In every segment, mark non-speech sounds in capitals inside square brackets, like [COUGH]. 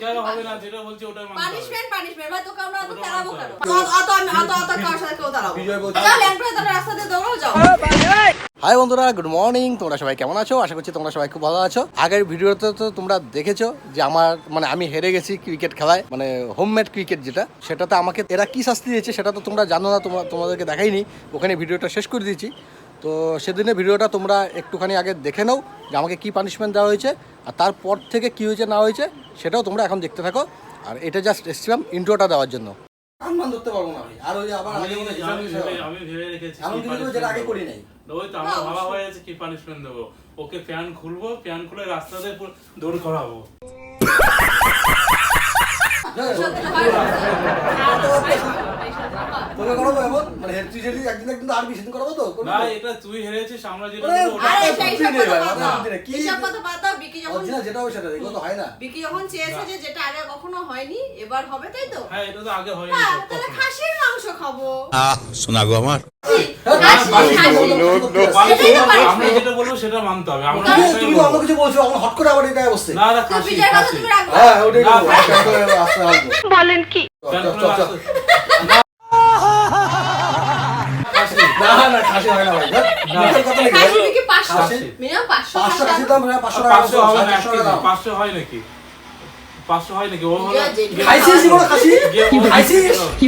কেন হবে না যেটা বলছি ওটাই মানতে পানিশমেন্ট পানিশমেন্ট ভাই তোকে আমরা অত তাড়াবো কেন? অত অত আমি অত অত কারোর সাথে কেউ তাড়াবো বিজয় বলছে- যাও ল্যান্ড তাহলে রাস্তা দৌড়াও যাও। হাই বন্ধুরা গুড মর্নিং তোমরা সবাই কেমন আছো? আশা করছি তোমরা সবাই খুব ভালো আছো। আগের ভিডিওতে তো তোমরা দেখেছ যে আমার মানে আমি হেরে গেছি ক্রিকেট খেলায় মানে হোমমেড ক্রিকেট যেটা। সেটাতে আমাকে এরা কি শাস্তি দিয়েছে সেটা তো তোমরা জানো না তোমরা তোমাদেরকে দেখাইনি। ওখানে ভিডিওটা শেষ করে দিয়েছি। তো সেদিনের ভিডিওটা তোমরা একটুখানি আগে দেখে নাও যে আমাকে কি পানিশমেন্ট দেওয়া হয়েছে আর তারপর থেকে কি হয়েছে না হয়েছে সেটাও তোমরা এখন দেখতে থাকো আর এটা জাস্ট এসছিলাম ইন্ট্রোটা দেওয়ার জন্য সম্মান ধরতে পারব না আর ওই আবার আমি আগে আমি ভেবে নিকাশ আমি ভেবে রেখেছি এমন কিছু যেটা আগে করি নাই ওই তো আমার ভাবা হয়ে আছে কি পানিশমেন্ট দেবো ওকে ফ্যান খুলবো ফ্যান খুলে রাস্তাতে দৌড় করাবো না। তোকে করাবো এমন? মানে তুই যদি একদিন একদিন আর বেশি দিন করাবো তো না এটা তুই হেরেছিস আমরা যেটা আরে, সেই সব কথা। কি- কথা বাদ দাও, বিকি যখন হবে সেটা এগুলো তো হয় না। বিকি যখন চেয়েছে যে যেটা আগে কখনো হয়নি এবার হবে তাই তো? হ্যাঁ এটা তো আগে হয়নি হ্যাঁ তাহলে খাসির মাংস খাব। আহ শোনা গো আমার। বলেন কি? না, খাসি হয় না ভাই, ধ্যাৎ, মুখের নাকি, খাসি ভাই? বিকি পাঁচশো খাসি? মিনিমাম পাঁচশো পাঁচশো খাসি খাসির দাম পাঁচশো টাকা পাঁচশো হবে না সাতশো টাকা দাম। পাঁচশো হয় নাকি পাঁচশো হয় নাকি ও হলো যে- যে- খাইছিস কোনো খাসি? খাইছিস?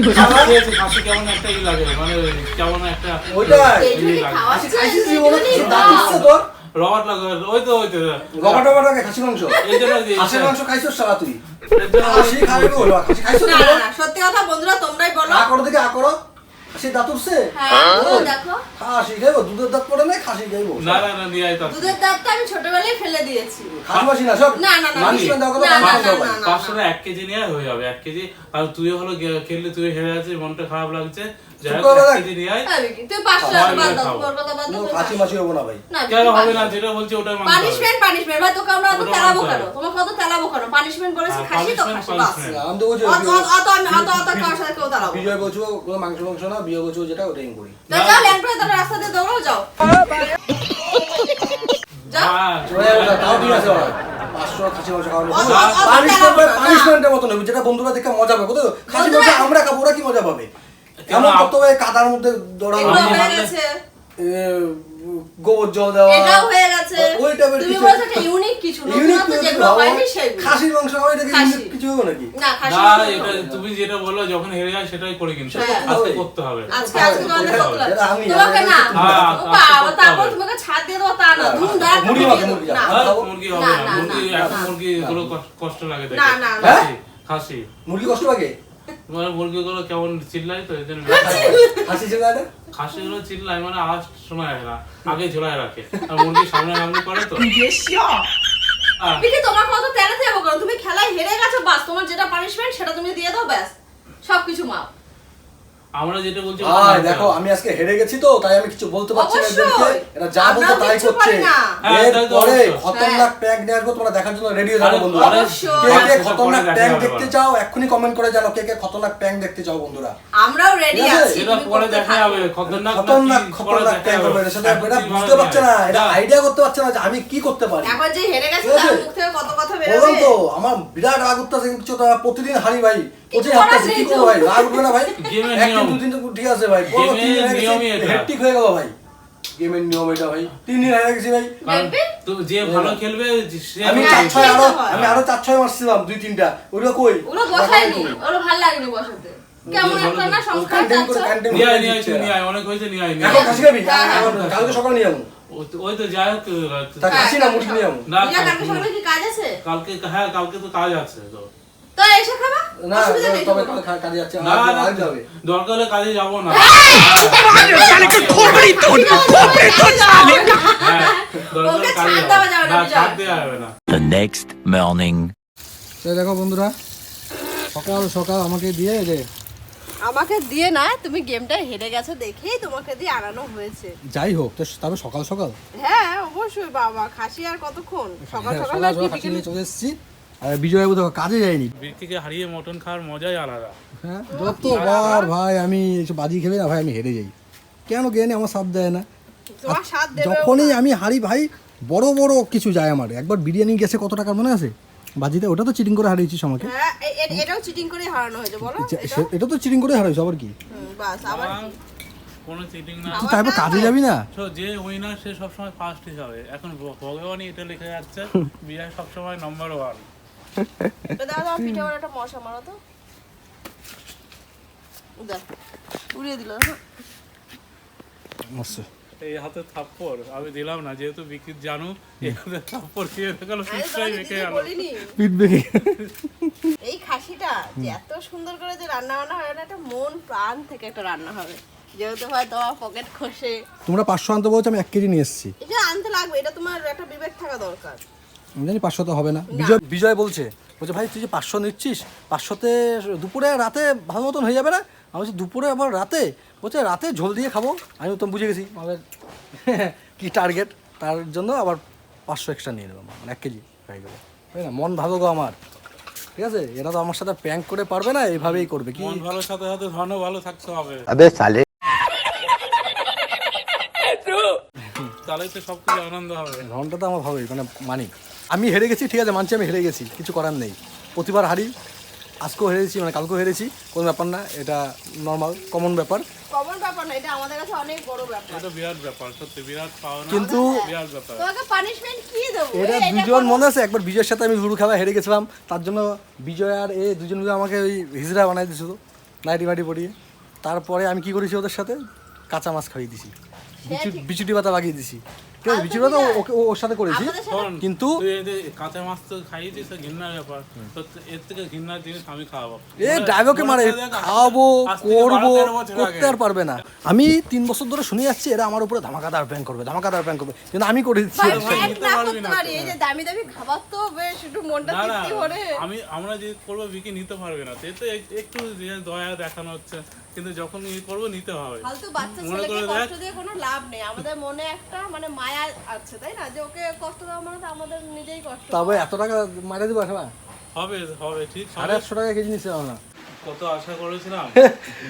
খাইছিস খাসি কেমন একটা ই লাগে মানে কেমন একটা ওইটাই। এইটুকুনি ই লাগে। খাওয়াচ্ছে, খাইছিস জীবনে? এইটুকুনি দাঁত খাও। তোর? রবার লাগে ওই তো ওই তো রবা টবা টাকা খাসি মাংস। এই জন্য খাসির মাংস খাইছিস সারা তুই? খাসি খাবে খাসি খাইছিস না তো? না না সত্যি কথা বন্ধুরা তোমরাই বলো আ করো দেখি, আ করো। খাসির দাঁত উঠছে? হ্যাঁ দেখো। খাসি খাইবো, দুধের দাঁত পড়ে নাই, খাসি খাইবো। না না না নিয়ে আইতা দুধের দাঁতটা আমি ছোটবেলায় ফেলে দিয়েছি। খাসি মাসি না, সব? না, না, না, punishment না, না। পাঁচশো টাকা এক কেজি নিয়ে হয়ে যাবে। এক কেজি আর তুই হলো খেললে তুই হেরে আছিস মনটা খারাপ লাগছে। হ্যাঁ, খাসি পানিশমেন্ট বলেছি হ্যাঁ, খাসি তো খাসি তো অত অত অত কারোর সাথে কেউ তাড়াবো বিজয় বলছো মাংস মাংস না বিয়ে বলছো যেটা ওটাই আমি করি। না যাও ল্যান্ড করে তাহলে রাস্তা দিয়ে দৌড়াও যাও। তাও ঠিক আছে। পাঁচশো খাসি মাংস খাওয়ানো। মতো। যেটা বন্ধুরা দেখে মজা পাবে তো? খাসি মাংস আমরা খাব ওরা কি মজা পাবে? কেমন এমন করতে হবে কাদার মধ্যে দৌড়ানো গোবর জল দেওয়া এটাও হয়ে গেছে। ওই টাইপের তুমি কিছু বলছো একটা। ইউনিক কিছু নতুনত্ব কিছু যেগুলো হয়নি সেগুলো। খাসির মাংস হয় এটা কি। কিছু হবে নাকি? না খাসি না এটা তুমি যেটা বলল যখন হেরে যায় সেটাই করে কিন্তু। হ্যাঁ। আজকে করতে হবে। আজকে আজকে এটা- করতে আমি- তোমাকে না হ্যাঁ, বাবা, তারপর তোমাকে ছাড় দিয়ে দেবো তা না হ্যাঁ, মুরগি করে মাখো, দিয়ে মুরগি খাব? মুরগি হবে না, না না, মুরগি এখন মুরগি গুলো কষ্ট- লাগে না, না। হ্যাঁ? খাসি। মুরগি কষ্ট লাগে? মানে মুরগিগুলো কেমন চিল্লাই তো এদের খাসিগুলো চিল্লায়। মানে আওয়াজ শোনা যায় না আগে ঝোলায় রাখে। আর মুরগি সামনে সামনে করে তো। বিকি তোমার কত তেলাতে যাব কারণ তুমি খেলায় হেরে গেছো বাস। তোমার যেটা পানিশমেন্ট সেটা তুমি দিয়ে দাও ব্যাস। সবকিছু মাপ। আমরা যেটা বলছি দেখো আমি আজকে হেরে গেছি তো তাই আমি কিছু বলতে পারছি না এদেরকে। এরা যা বলতে তাই করছে। হ্যাঁ, এরপরে খতরনাক প্যাঙ্ক নিয়ে আসব তোমরা দেখার জন্য রেডি হয়ে যাব বন্ধুরা। কে কে খতরনাক দেখতে চাও এক্ষুনি কমেন্ট করে জানো কে কে খতরনাক দেখতে চাও বন্ধুরা। আমরাও রেডি আছি? তুমি পরে দেখা। যাবে খতরনাক খতরনাক খতরনাক হবে সেটা এটা বুঝতে পারছে না এটা আইডিয়া করতে পারছে না যে আমি কি করতে পারি। এখন যে হেরে গেছে তার মুখ থেকে কত কথা বললাম বেরোবে তো আমার বিরাট রাগ উঠতেছে কিছু তো প্রতিদিন হারি ভাই। প্রতিদিন করার কি করব ভাই? রাগ উঠবে না ভাই। একদিন দুদিন তো ঠিক আছে ভাই। পনেরো তিন দিন হয়ে গেছে এটা। হয়ে গেল ভাই। গেমের নিয়ম এটা ভাই। তিন দিন হয়ে গেছি ভাই। তো- যে ভালো খেলবে আমি হ্যাঁ, চার ছয় আরও আমি আরও চার ছয় মারছিলাম দুই তিনটা। ওগুলো কই? ওগুলো বসায়নি। ওগুলো ভালো লাগেনি বসাতে। কেমন একটা না? সংস্কার চাচ্ছ? নিয়ে আয়, নিয়ে আয়, নিয়ে আয়, অনেক হয়েছে নিয়ে আয়, এখন আয়। খাবি? হ্যাঁ, কালকে সকালে নিয়ে যাব ওই তো যাই হোক না মুরগি নিয়ে যাব না কালকে কালকে- সকালে কি কাজ আছে? কালকে হ্যাঁ কালকে তো কাজ আছে তো। তো এসে খাবা? না অসুবিধা নেই তো তবে কাজে যাচ্ছে না আজ না আজ যাবে। দরকার হলে কাজে যাব না। দরকার হলে ওকে কাজে ছাড় যাব। যাবে না, না, বিজয়। ছাড় দেওয়া যাবে না। The next morning. এই দেখো বন্ধুরা সকাল সকাল আমাকে দিয়ে যে আমাকে দিয়ে না তুমি গেমটা হেরে গেছো দেখেই তোমাকে দিয়ে আনানো হয়েছে। যাই হোক তো তবে সকাল সকাল। হ্যাঁ অবশ্যই বাবা খাসি আর কতক্ষণ? সকাল হ্যাঁ, সকাল সকাল আর কি বিকেলে চলে এসেছি। আর বিজয়বাবু তো কাজে যায়নি। বৃত্তিকে হারিয়ে মটন খাওয়ার মজাই আলাদা। হ্যাঁ? যতবার ভাই আমি এসব বাজি খেলে না ভাই আমি হেরে যাই। কেন জ্ঞানে আমার সাথ দেয় না। যখনই আমি হারি ভাই বড় বড় কিছু যায় আমার। একবার বিরিয়ানি গেছে কত টাকা মনে আছে? বাজিতে ওটা তো চিটিং করে হারিয়েছিস আমাকে। হ্যাঁ এটাও চিটিং করে হারানো হয়েছে বলো এটা তো চিটিং করে হারাইছো আবার কি? বাস আবার কোনো চিটিং না। তারপর কাজে যাবি না? তো যে উইনার সে সবসময় ফার্স্ট হিসাবে। এখন ভগবানই এটা লিখে যাচ্ছে [LAUGHS] বিজয় সবসময় নম্বর ওয়ান দাদা পিঠে ওর একটা মশা মারো তো। দেখ উড়িয়ে দিল দেখো। এই হাতে থাপ্পড় আমি দিলাম না যেহেতু বিকিত জানু এই হাতে থাপ্পড় খেয়ে দেখাল আমি ফিসটাই তোমাকে মেখে দিতে গেল বলিনি। পিট এই খাসিটা যে এত সুন্দর করে যে রান্না বান্না হয় না একটা মন প্রাণ থেকে একটা রান্না হবে। যেহেতু হয় তোমার পকেট খসে। তোমরা পাঁচশো আনতে বলছো আমি এক কেজি নিয়ে এসেছি। এটা আনতে লাগবে এটা তোমার একটা বিবেক থাকা দরকার। আমি জানি পাঁচশো তো হবে না। বিজয় বিজয় বলছে বলছে ভাই তুই যে পাঁচশো নিচ্ছিস পাঁচশোতে দুপুরে রাতে ভালো মতন হয়ে যাবে না? আমি বলছি দুপুরে আবার রাতে? বলছে রাতে ঝোল দিয়ে খাব। আমি তো বুঝে গেছি। আমাদের [LAUGHS] কি টার্গেট তার জন্য আবার পাঁচশো এক্সট্রা নিয়ে নিলাম আমার মানে এক কেজি হয়ে গেলো। তাই না? মন ভালো গো আমার। ঠিক আছে? এরা তো আমার সাথে প্যাঙ্ক করে পারবে না এইভাবেই করবে। কি মন ভালো সাথে সাথে ধনও ভালো থাকতে হবে। তাহলে তো সবকিছু আনন্দ হবে। ধনটা তো আমার ভালোই মানে মানি আমি হেরে গেছি ঠিক আছে মানছি আমি হেরে গেছি কিছু করার নেই। প্রতিবার হারি আজকেও হেরেছি মানে কালকেও হেরেছি কোনো ব্যাপার না এটা নর্মাল কমন ব্যাপার। কমন ব্যাপার না এটা আমাদের কাছে অনেক বড় ব্যাপার। এটা বিরাট ব্যাপার সত্যি বিরাট পাওনা কিন্তু বিরাট ব্যাপার। তোমাকে পানিশমেন্ট কি দেবো? এটা এই, দুজন করো। মনে আছে একবার বিজয়ের সাথে আমি লুডু খেলা হেরে গেছিলাম তার জন্য বিজয় আর এ দুজন মিলে আমাকে ওই হিজড়া বানাই দিছিল নাইটি মাটি পরিয়ে। তারপরে আমি কি করেছি ওদের সাথে? কাঁচা মাছ খাইয়ে দিছি। বিচুটি পাতা লাগিয়ে দিছি। ঠিক আছে বিচুটি পাতা ওকে ওর সাথে করেছি। আমাদের সাথে শোন, কিন্তু তুই এই যে কাঁচা মাছ তো খাইয়েছিস ঘৃণার ব্যাপার। তো এর থেকে ঘৃণার জিনিস আমি খাওয়াবো। এ ড্রাইভারকে মারে মনে করে দেখ, খাওয়াবো করব বারো তেরো বছর করতে আর পারবে না। আমি তিন বছর ধরে শুনে যাচ্ছি এরা আমার উপরে ধামাকাদার প্ল্যান করবে ধামাকাদার প্ল্যান করবে। কিন্তু আমি করে দিচ্ছি। দামি দামি খাবার তো বেশ একটু মনটা তৃপ্তি আমি আমরা যে করব বিকি নিতে পারবে না। তো একটু দয়া দেখানো হচ্ছে। কিন্তু যখন ই করব নিতে হবে। ফালতু বাচ্চা মনে ছেলেকে করে কষ্ট দেখ। দিয়ে কোনো লাভ নেই। আমাদের মনে একটা মানে মায়া আছে তাই না? যে ওকে কষ্ট দেওয়া মানে আমাদের নিজেই কষ্ট। তবে এত টাকা মারা দিবো আসলে হবে হবে ঠিক সাড়ে আটশো টাকা কেজি নিচ্ছে না কত আশা করেছিলাম।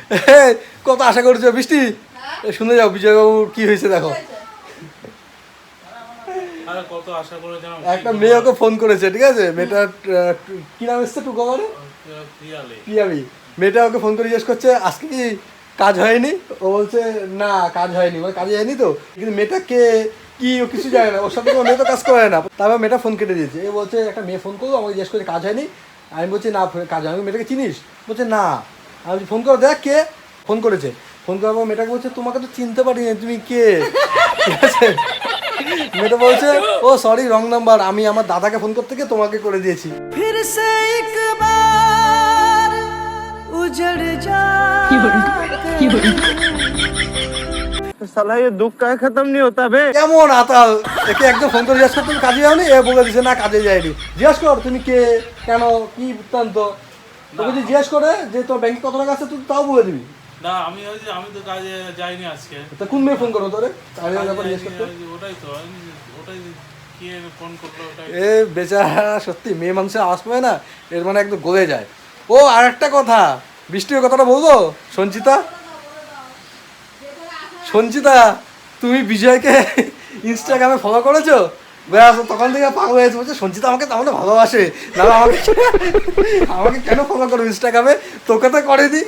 [LAUGHS] কত আশা করছ বৃষ্টি? এ, শুনে যাও বিজয়বাবুর কি হয়েছে দেখো। আরে কত আশা করেছিলাম একটা মেয়ে ওকে ফোন করেছে ঠিক আছে? মেয়েটার আহ, কি নাম এসছে টুকো মানে পিয়ালে। পিয়াবি মেয়েটা ওকে ফোন করে জিজ্ঞেস করছে, আজকে কি কাজ হয়নি? ও বলছে, না, কাজ হয়নি। মানে কাজে যায়নি তো? কিন্তু মেয়েটা কে, কি, ও কিছু জানে না। ওর সাথে মেয়ে তো কাজ করে না। তারপর মেয়েটা ফোন কেটে দিয়েছে। এ বলছে, একটা মেয়ে ফোন করব আমাকে জিজ্ঞেস করে কাজ হয়নি? আমি বলছি, না কাজ আমি মেয়েটাকে চিনিস? বলছে, না। আমি বলছি ফোন করো, দেখ কে ফোন করেছে। ফোন করার পর মেয়েটাকে বলছে, তোমাকে তো চিনতে পারি না, তুমি কে? মেয়েটা বলছে, ও সরি রং নাম্বার আমি আমার দাদাকে ফোন করতে গিয়ে তোমাকে করে দিয়েছি। ফিরে সে একবার उजड़ जा साला ये दुख का खत्म नहीं होता बे কেমন আতাল একে একদম ফোন করে জিজ্ঞাসা করতে তুমি কাজে যাওনি এ বলে দিছে না কাজে যায়নি জিজ্ঞাস কর তুমি কে কেন কি বৃত্তান্ত তোকে যদি জিজ্ঞেস করে যে তোর ব্যাংকে কত টাকা আছে তুই তাও বলে দিবি না আমি ওই যে আমি তো কাজে যাইনি আজকে তা কোন মেয়ে ফোন করো তোরে কাজের ব্যাপারে জিজ্ঞেস করতে যাইনি, ওটাই তো আমি- ওটাই কে ফোন করলো ওটাই এ বেচারা সত্যি মেয়ে মানুষের আওয়াজ পায় না এর মানে একদম গলে যায় ও আর একটা কথা বৃষ্টির কথাটা বলব? সঞ্চিতা? সঞ্চিতা তুমি বিজয়কে [LAUGHS] ইনস্টাগ্রামে ফলো করেছ? তখন থেকে পাগল হয়েছে বলছে সঞ্চিতা আমাকে তাহলে ভালোবাসে। না আমাকে [LAUGHS] আমাকে কেন ফলো করো ইনস্টাগ্রামে তোকে তো করেনি।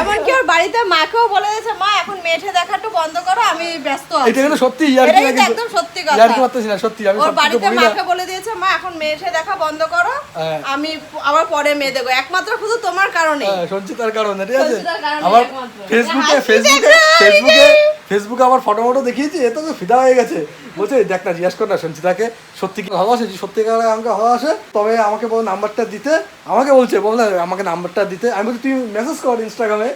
এমনকি ওর বাড়িতে মাকেও বলে দিয়েছে মা এখন দেখা একটু বন্ধ করো আমি ব্যস্ত আছি এটা কিন্তু সত্যি ইয়ার এটাই তো একদম সত্যি কথা। ইয়ার কি না সত্যি আমি ওর বাড়িতে মাকে বলে দিয়েছে মা এখন দেখা বন্ধ করো হ্যাঁ। আমি আবার পরে মেয়ে দেখব একমাত্র শুধু তোমার কারণে। হ্যাঁ, সঞ্চিতার কারণে ঠিক আছে? একমাত্র। ফেসবুকে ফেসবুকে ফেসবুকে ফেসবুকে আবার ফটো মটো দেখিয়েছি এ তো ফিদা হয়ে গেছে। বলছে দেখ না, জিজ্ঞাসা কর সঞ্চিতাকে সত্যি কি ভালোবাসে যদি সত্যিকার আমাকে ভালোবাসে তবে আমাকে বল নাম্বারটা দিতে। আমাকে বলছে, বল না, আমাকে নাম্বারটা দিতে। আমি বলছি, তুই মেসেজ কর ইনস্টাগ্রামে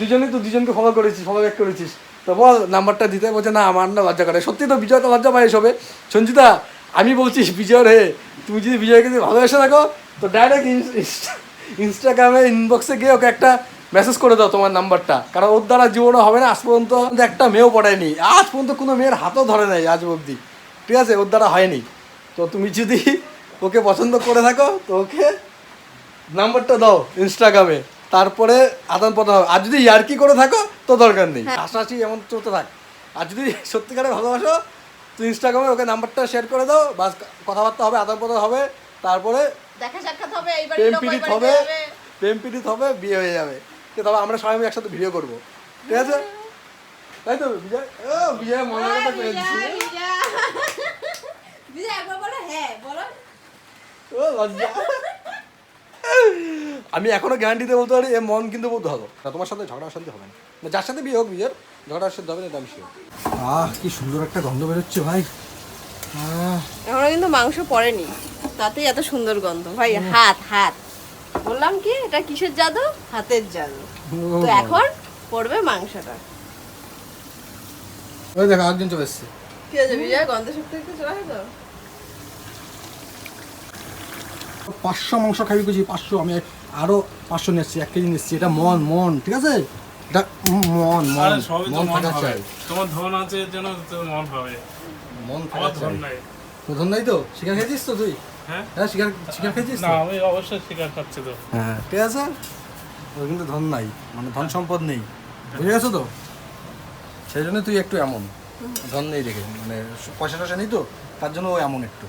দুজনেই তো, দুজনকে ফলো করেছিস ফলো ব্যাক করেছিস। তো বল নাম্বারটা দিতে। বলছে, না, আমার না লজ্জা করে। সত্যি তো বিজয় তো লজ্জা পায় এসবে। সঞ্চিতা, আমি বলছি বিজয়ের হে তুমি যদি বিজয়কে যদি ভালোবেসে থাকো, তো ডাইরেক্ট ইনস্টাগ্রামে ইনবক্সে গিয়ে ওকে একটা মেসেজ করে দাও তোমার নাম্বারটা। কারণ ওর দ্বারা জীবনও হবে না আজ পর্যন্ত একটা মেয়েও পড়ায়নি। আজ পর্যন্ত কোনো মেয়ের হাতও ধরে নাই আজ অবধি। ঠিক আছে? ওর দ্বারা হয়নি। তো তুমি যদি ওকে পছন্দ করে থাকো তো ওকে নাম্বারটা দাও ইনস্টাগ্রামে তারপরে আদান প্রদান হবে। আর যদি ইয়ার্কি করে থাকো তো দরকার নেই। হাসাহাসি এমন চলতে থাক। আর যদি সত্যিকারে ভালোবাসো তো ইনস্টাগ্রামে ওকে নাম্বারটা শেয়ার করে দাও। বাস কথাবার্তা হবে আদান প্রদান হবে। তারপরে দেখা সাক্ষাৎ হবে এইবার প্রেম পীড়িত হবে। প্রেম পীড়িত হবে বিয়ে হয়ে যাবে। তো তবে আমরা সবাই মিলে একসাথে ভিডিও করব। ঠিক আছে? তাই তো বিজয়? ও বিজয় মনের কথা করে দিচ্ছি বিজয়, একবার বলো হ্যাঁ, বলো। ও লজ্জা। আমি এখনও গ্যারান্টিতে বলতে পারি এ মন কিন্তু বলতে হবে। না তোমার সাথে ঝগড়া শান্তি হবে না। যার সাথে বিয়ে হোক বিয়ের ঝগড়া শান্তি হবে না এটা আমি শিওর আহ কি সুন্দর একটা গন্ধ বেরোচ্ছে ভাই। আহ। এখনও কিন্তু মাংস পড়েনি। তাতেই এত সুন্দর গন্ধ। ভাই হাত হাত। বললাম কি এটা কিসের জাদু? হাতের জাদু। তো এখন পড়বে মাংসটা। ওই দেখো একজন চলে এসছে। কি হয়েছে বিজয়? গন্ধ শক্তি একটু চলে আসে তো? পাঁচশো মাংস খাবি কুচি পাঁচশো। আমি আরও পাঁচশো এসছি এক কেজি নিচ্ছি এটা মন মন ঠিক আছে? এটা মন মন আরে সবই তো মন মন থাকা চাই। তোমার ধন আছে তো মন হবে। মন থাকা আমার ধন নাই। নাই তো? শিকার খেয়েছিস তো তুই? হ্যাঁ? হ্যাঁ শিকার শিকার খেয়েছিস না আমি অবশ্যই স্বীকার খাচ্ছি তো। হ্যাঁ ঠিক আছে ওর কিন্তু ধন নাই মানে ধন সম্পদ নেই। বুঝে গেছো তো? সেই জন্য তুই একটু এমন। ধন নেই দেখে মানে পয়সা টয়সা নেই তো তার জন্য ও এমন একটু।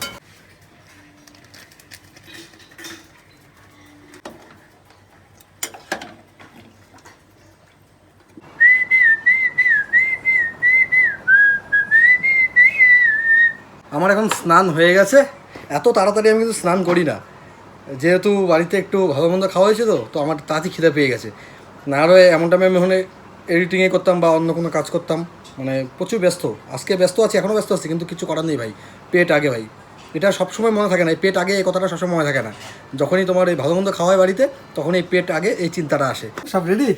আমার এখন স্নান হয়ে গেছে। এত তাড়াতাড়ি আমি কিন্তু স্নান করি না। যেহেতু বাড়িতে একটু ভালো মন্দ খাওয়া হয়েছে তো তো আমার তাড়াতাড়ি খিদে পেয়ে গেছে। না আরও এমন টাইমে আমি ওখানে এডিটিংয়ে করতাম বা অন্য কোনো কাজ করতাম মানে প্রচুর ব্যস্ত। আজকে ব্যস্ত আছি এখনও ব্যস্ত আছি, কিন্তু কিছু করার নেই ভাই। পেট আগে ভাই। এটা সবসময় মনে থাকে না, এই পেট আগে এই কথাটা সবসময় মনে থাকে না। যখনই তোমার এই ভালো মন্দ খাওয়া হয় বাড়িতে তখন এই পেট আগে এই চিন্তাটা আসে। সব রেডি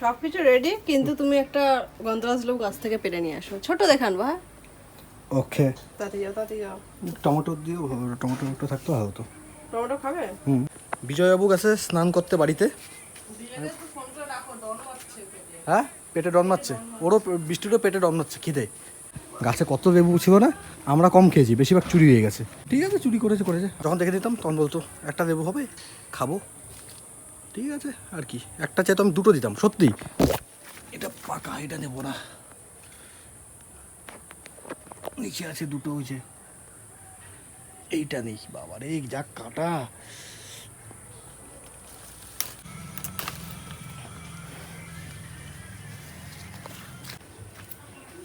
সব কিছু রেডি কিন্তু তুমি একটা গন্ধরাজ লোক গাছ থেকে পেরে নিয়ে আসো। ছোট দেখান বা ওকে। তাতে যাও তাতে যাও টমেটো দিয়েও টমেটো একটু থাকতো ভালো তো। টমেটো খাবে? হুম। বিজয়বাবু গেছে স্নান করতে বাড়িতে। হ্যাঁ? পেটে ডন মারছে। ওরও বৃষ্টিরও পেটে ডন মারছে খিদে। গাছে কত লেবু ছিল না? আমরা কম খেয়েছি বেশিরভাগ চুরি হয়ে গেছে। ঠিক আছে চুরি করেছে করেছে। যখন দেখে দিতাম তখন বলতো একটা লেবু হবে খাব। ঠিক আছে আর কি। একটা চাইতো আমি দুটো দিতাম সত্যি এটা পাকা এটা নেব না। নিচে আছে দুটো হয়েছে এইটা নেই বাবা রে যা কাটা।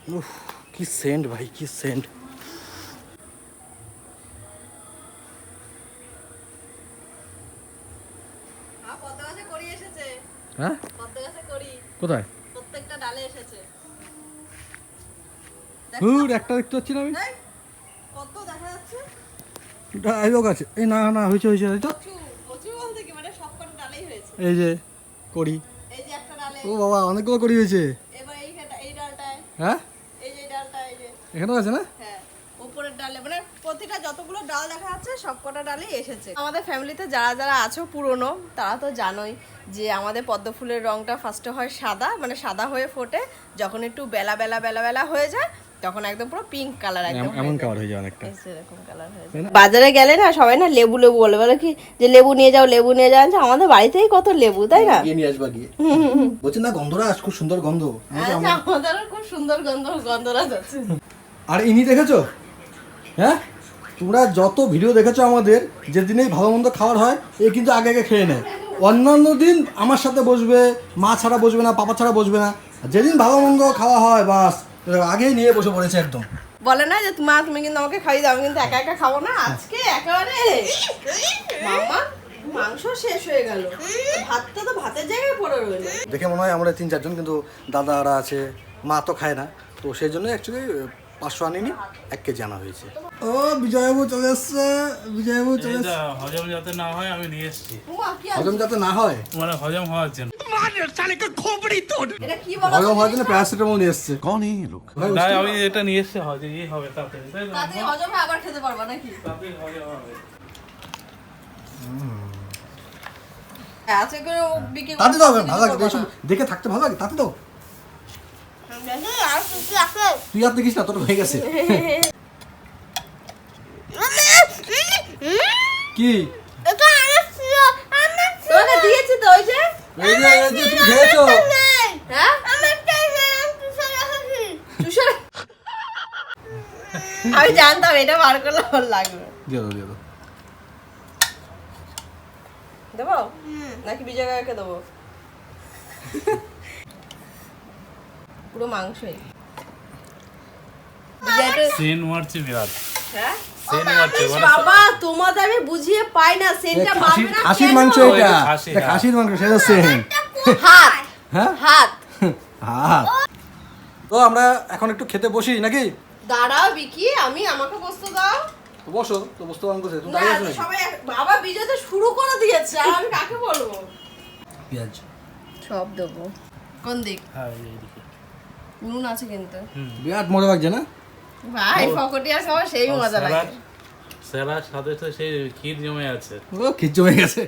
উফ কি সেন্ট ভাই কি সেন্ট। হ্যাঁ? পদ্ম গাছে করি কোথায় প্রত্যেকটা ডালে এসেছে হুর একটা দেখতে পাচ্ছি না আমি? কত দেখা যাচ্ছে? ডায়লগ আছে। এই না না হয়েছে হয়েছে কি মানে হয়েছে। এই যে করি ও বাবা অনেকগুলো করি হয়েছে। হ্যাঁ? এখানেও আছে না? হ্যাঁ উপরের ডালে। মানে প্রতিটা যতগুলো ডাল দেখা যাচ্ছে সবকটা ডালই এসেছে। আমাদের ফ্যামিলিতে যারা যারা আছো পুরনো তারা তো জানোই যে আমাদের পদ্ম ফুলের রংটা ফার্স্টে হয় সাদা মানে সাদা হয়ে ফোটে। যখন একটু বেলা বেলা বেলা বেলা হয়ে যায় তখন একদম পুরো পিঙ্ক কালার একদম এমন। কাবার হয়ে যায় অনেকটা। এই কালার হয়ে যায়। বাজারে গেলে না সবাই না লেবু লেবু বলে। বলে কি যে লেবু নিয়ে যাও লেবু নিয়ে যাও। আচ্ছা, আমাদের বাড়িতেই কত লেবু তাই না? নিয়ে আসবা গিয়ে। [LAUGHS] বলছি না গন্ধরাজ খুব সুন্দর গন্ধ। আচ্ছা আমাদেরও খুব সুন্দর গন্ধ গন্ধরাজ আছে আর ইনি দেখেছ? হ্যাঁ? তোমরা যত ভিডিও দেখেছ আমাদের যেদিনেই ভালো মন্দ খাওয়ার হয় এ কিন্তু আগে আগে খেয়ে নেয়। অন্যান্য দিন আমার সাথে বসবে মা ছাড়া বসবে না পাপা ছাড়া বসবে না। যেদিন ভালো মন্দ খাওয়া হয় বাস। আগেই নিয়ে বসে পড়েছে একদম। বলে না যে মা তুমি কিন্তু আমাকে খাই দাও আমি কিন্তু একা একা খাব না আজকে একেবারে মামা মাংস শেষ হয়ে গেল। ভাতটা তো ভাতের জায়গায় পড়ে রইল। দেখে মনে হয় আমরা তিন চারজন কিন্তু দাদারা আছে মা তো খায় না। তো সেই জন্য অ্যাকচুয়ালি পাঁচশো আনিনি এক কেজি আনা হয়েছে। ও বিজয়বাবু চলে এসছে বিজয়বাবু চলে হজম যাতে না হয় আমি নিয়ে হজম যাতে না হয়? মানে হজম হওয়ার জন্য। প্যারাসিটামল ইয়ে দেখে থাকতে ভালো লাগে তাতে তো তুই আর দেখিস না তোর হয়ে গেছে। কি? দিয়েছি তো ওই যে? তুমি খেয়েছো? হ্যাঁ? আমি জানতাম এটা বার করলে ভালো লাগবে। দিয়ে দাও দিয়ে দাও। দেবো? নাকি বিজয় দেবো? পুরো মাংসই। সেন মারছে বিরাট। হ্যাঁ? মানে বাবা তোমাদের আমি বুঝিয়ে পাই না সেনটা মারবে না খাসির মাংস এটা। হ্যাঁ। খাসির মাংস সেটা সেম হাত। হ্যাঁ? হাত। [LAUGHS] হ্যাঁ তো আমরা এখন একটু খেতে বসি নাকি? দাঁড়াও বিকি আমি আমাকে বসতে দাও। তো বসো তো বসতে পারব কোথায় তুমি দাঁড়িয়ে আছো সবাই বাবা বিজয় তো শুরু করে দিয়েছে আর আমি কাকে বলব? পেঁয়াজ। সব দেবো। কোন দিক? হ্যাঁ নুন আছে কিন্তু। বিরাট মজা লাগছে না? ভাই ফকটিয়ার খাওয়া সেই মজা লাগে স্যালাড সাথে তো সেই ক্ষীর জমে আছে। ও ক্ষীর জমে গেছে।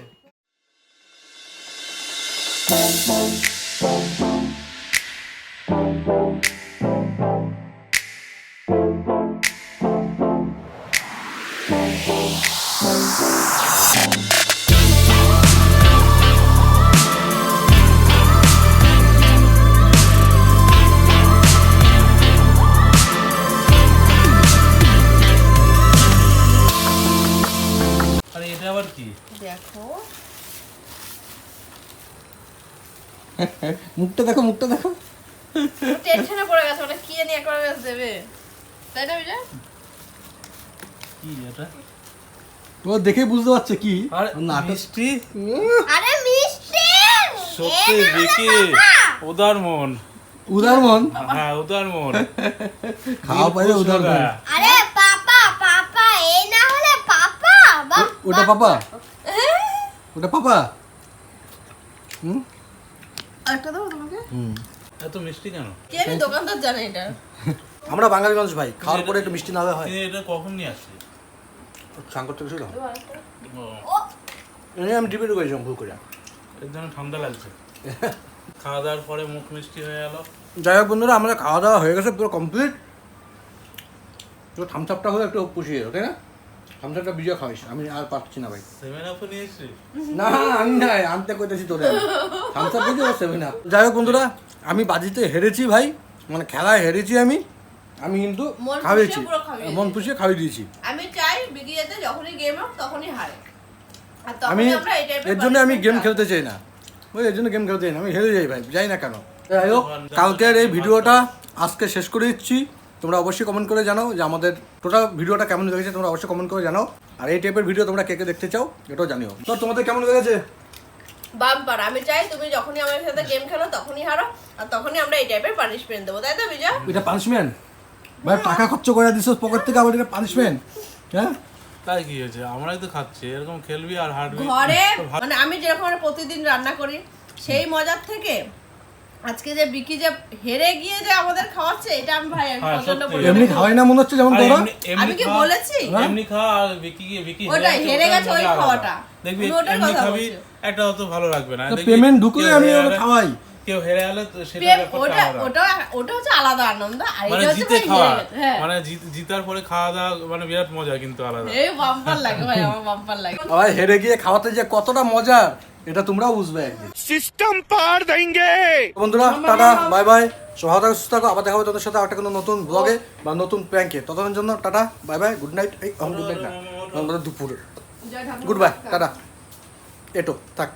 মুখটা দেখো মুখটা দেখো। টেনশনে পড়ে গেছে ওটা কি নিয়ে করে দেবে? তাই না বিজয়? কি এটা? ও দেখে বুঝতে পারছে কি? মিষ্টি? আরে মিষ্টি! সত্যি বিকি উদার মন। উদার মন? হ্যাঁ উদার মন। খাওয়া পাইলে উদার মন। আরে পাপা পাপা এই না হলে পাপা ওটা পাপা? ওটা পাপা? হুম? আরেকটা দেবো তোমাকে। হুম। এত মিষ্টি কেন? কে আমি দোকানদার জানে এটা? আমরা বাঙালি মানুষ ভাই খাওয়ার পরে একটু মিষ্টি না হলে হয়। এটা কখন নিয়ে থেকে ছিল আমি ভুল করে এর জন্য ঠান্ডা লাগছে। খাওয়া দাওয়ার পরে মুখ মিষ্টি হয়ে গেল। যাই হোক বন্ধুরা আমাদের খাওয়া দাওয়া হয়ে গেছে পুরো কমপ্লিট তো থামসাপটা হলে একটু পুষিয়ে তাই না? থামসাপটা বিজয় খাওয়াইস আমি আর পারছি না ভাই। সেভেন নিয়েছি? না আমি নাই আনতে কইতেছি তোরে। থামসাপ দিদি ও সেভেন আপ যাই হোক বন্ধুরা আমি বাজিতে হেরেছি ভাই মানে খেলায় হেরেছি আমি। আমি কিন্তু খাওয়াইছি। মন পুষিয়ে খাওয়াই দিয়েছি। আমি চাই বিগিয়েতে যখনই গেম হোক তখনই হারে। আমি এর জন্য আমি গেম খেলতে চাই না। ওই এর জন্য গেম খেলতে চাই না আমি হেরে যাই ভাই যাই না কেন। যাই হোক কালকের এই ভিডিওটা আজকে শেষ করে দিচ্ছি। তোমরা অবশ্যই কমেন্ট করে জানাও যে আমাদের টোটাল ভিডিওটা কেমন লেগেছে তোমরা অবশ্যই কমেন্ট করে জানাও। আর এই টাইপের ভিডিও তোমরা কে কে দেখতে চাও এটাও জানিও। তো তোমাদের কেমন লেগেছে? বাম্পার আমি চাই তুমি যখনই আমার সাথে গেম খেলো তখনই হারো আর তখনই আমরা এই টাইপের পানিশমেন্ট দেবো তাই তো বিজয়? এটা পানিশমেন্ট ভাই টাকা খরচ করে দিছো পকেট থেকে আবার এটা পানিশমেন্ট হ্যাঁ? তাই কি হয়েছে? আমরাই তো খাচ্ছি এরকম খেলবি আর হাঁটবি ঘরে মানে আমি যেরকম প্রতিদিন রান্না করি সেই মজার থেকে আজকে যে বিকি যে হেরে গিয়ে যে আমাদের খাওয়াচ্ছে এটা আমি ভাই আমি হ্যাঁ, এমনি খাওয়াই না মনে হচ্ছে যেমন তোরা? আমি কি খাওয়া- বলেছি? এমনি খাওয়া আর বিকি গিয়ে বিকি গেছে, হেরে গেছে ওই খাওয়াটা। দেখবি এমনি খাবি একটা অত ভালো লাগবে না। দেখবি পেমেন্ট ঢুকলে আমি গেলে- খাওয়াই। কেউ হেরে গেলে তো সেটা ওটা ওটা ওটা হচ্ছে আলাদা আনন্দ আর মানে এটা হচ্ছে জিতে খাওয়া। হ্যাঁ। মানে জিতার পরে খাওয়া দাওয়া মানে বিরাট মজা কিন্তু আলাদা। এই বাম্পার লাগে ভাই আমার বাম্পার লাগে। আবার হেরে গিয়ে খাওয়াতে যে কতটা মজার। এটা তোমরাও বুঝবে একদিন। সিস্টেম পার দেঙ্গে বন্ধুরা টাটা বাই বাই। সহায় থাকো সুস্থ থাকো। আবার দেখা হবে তোমাদের সাথে একটা কোনো নতুন ব্লগে বা নতুন প্যাঙ্কে ততক্ষণ জন্য tata bye bye good night এই গুড নাইট না দুপুরে। Good bye tata. এটো থাক।